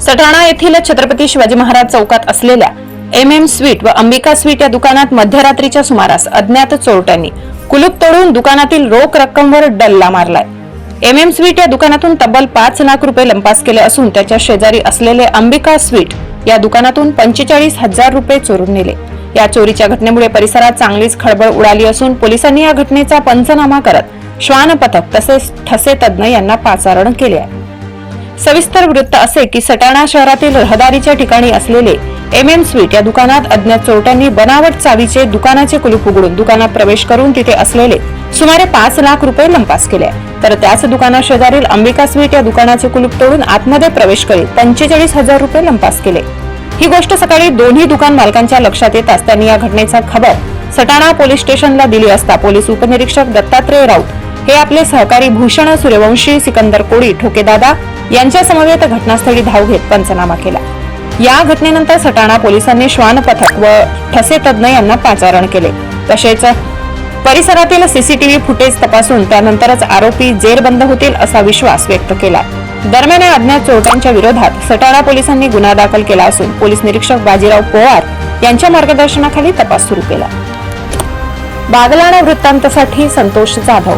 सटाणा येथील छत्रपती शिवाजी महाराज चौकात असलेल्या एम एम स्वीट व अंबिका स्वीट या दुकानात मध्यरात्रीच्या सुमारास अज्ञात चोरट्यांनी कुलूप तोडून दुकानातील रोख रक्कमवर डल्ला मारलाय. एम एम स्वीट या दुकानातून तब्बल पाच लाख रुपये लंपास केले असून त्याच्या शेजारी असलेले अंबिका स्वीट या दुकानातून पंचेचाळीस हजार रुपये चोरून नेले. या चोरीच्या घटनेमुळे परिसरात चांगलीच खळबळ उडाली असून पोलिसांनी या घटनेचा पंचनामा करत श्वान पथक तसेच ठसे तज्ज्ञ यांना पाचारण केले आहे. सविस्तर वृत्त असे की सटाणा शहरातील रहदारीच्या ठिकाणी असलेले एम एम स्वीट या दुकानात अज्ञात चोरट्यांनी बनावट चावीचे दुकानाचे कुलूप उघडून दुकानात प्रवेश करून तिथे असलेले सुमारे पाच लाख रुपये लंपास केले. तर त्याच दुकाना शेजारील अंबिका स्वीट या दुकानाचे कुलूप तोडून आतमध्ये प्रवेश करीत पंचेचाळीस हजार रुपये लंपास केले. ही गोष्ट सकाळी दोन्ही दुकान मालकांच्या लक्षात येताच त्यांनी या घटनेचा खबर सटाणा पोलीस स्टेशनला दिली असता पोलीस उपनिरीक्षक दत्तात्रय राऊत हे आपले सहकारी भूषण सूर्यवंशी सिकंदर कोळी ठोकेदादा यांच्या समवेत घटनास्थळी धाव घेत पंचनामा केला. या घटनेनंतर सटाणा पोलिसांनी श्वान पथक व ठसे तज्ज्ञ यांना पाचारण केले. तसेच परिसरातील सीसीटीव्ही फुटेज तपासून त्यानंतरच आरोपी जेरबंद होतील असा विश्वास व्यक्त केला. दरम्यान या अज्ञात चोरट्यांच्या विरोधात सटाणा पोलिसांनी गुन्हा दाखल केला असून पोलीस निरीक्षक बाजीराव पोवार यांच्या मार्गदर्शनाखाली तपास सुरू केला. बागलाणा वृत्तांतसाठी संतोष जाधव.